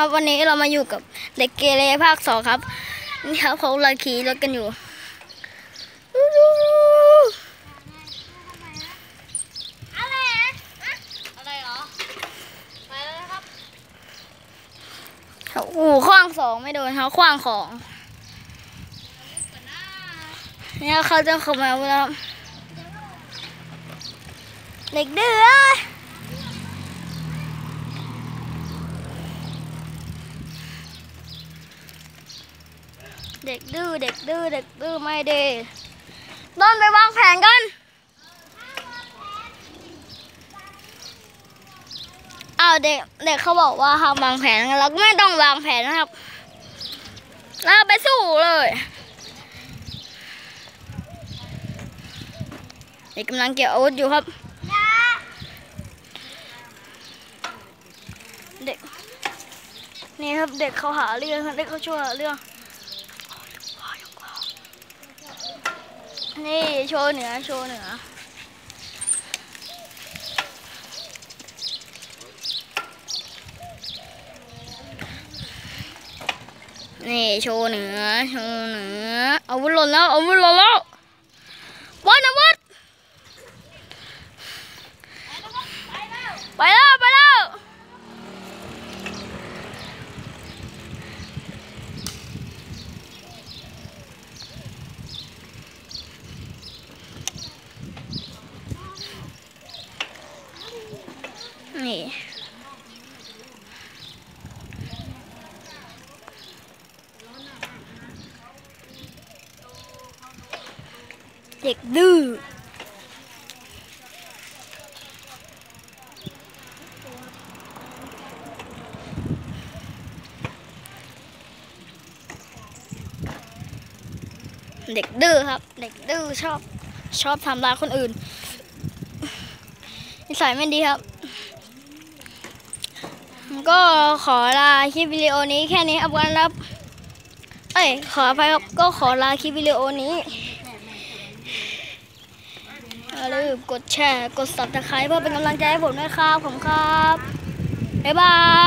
ครับ วันนี้เรามาอยู่กับเด็กเกเรภาคสองครับ นี่ครับเขากำลังขี่รถกันอยู่ อะไรอะไรเหรอไปเลยครับโอ้โหคว้างสองไม่โดนเขาคว้างของเนี่ยเขาจะเข้ามาแล้วเด็กเดือเเด็กดื้อเด็กดื้อเด็กดื้อไม่ดีต้นไปวางแผนกันเอาเด็กเด็กเขาบอกว่าห้ามวางแผนเราก็ไม่ต้องวางแผนนะครับเราไปสู้เลยเด็กกำลังเก็บอาวุธอยู่ครับเด็กนี่ครับเด็กเขาหาเรื่องเด็กเขาช่วยหาเรื่อง นี่โชว์เหนือโชว์เหนือ นี่โชว์เหนือโชว์เหนืออาวุธหล่นแล้วอาวุธหล่นแล้ววันอาวุธไปแล้วไปแล้ว นี่เด็กดื้อเด็กดื้อครับ เด็กดื้อชอบชอบทำร้ายคนอื่นนิสัยไม่ดีครับ ก็ขอลาคลิปวิดีโอนี้แค่นี้ครับกันครับ เอ้ยขอไปครับก็ขอลาคลิปวิดีโอนี้อย่าลืมกดแชร์ กด subscribe เพื่อเป็นกำลังใจให้ผมด้วยครับผมครับ บ๊ายบาย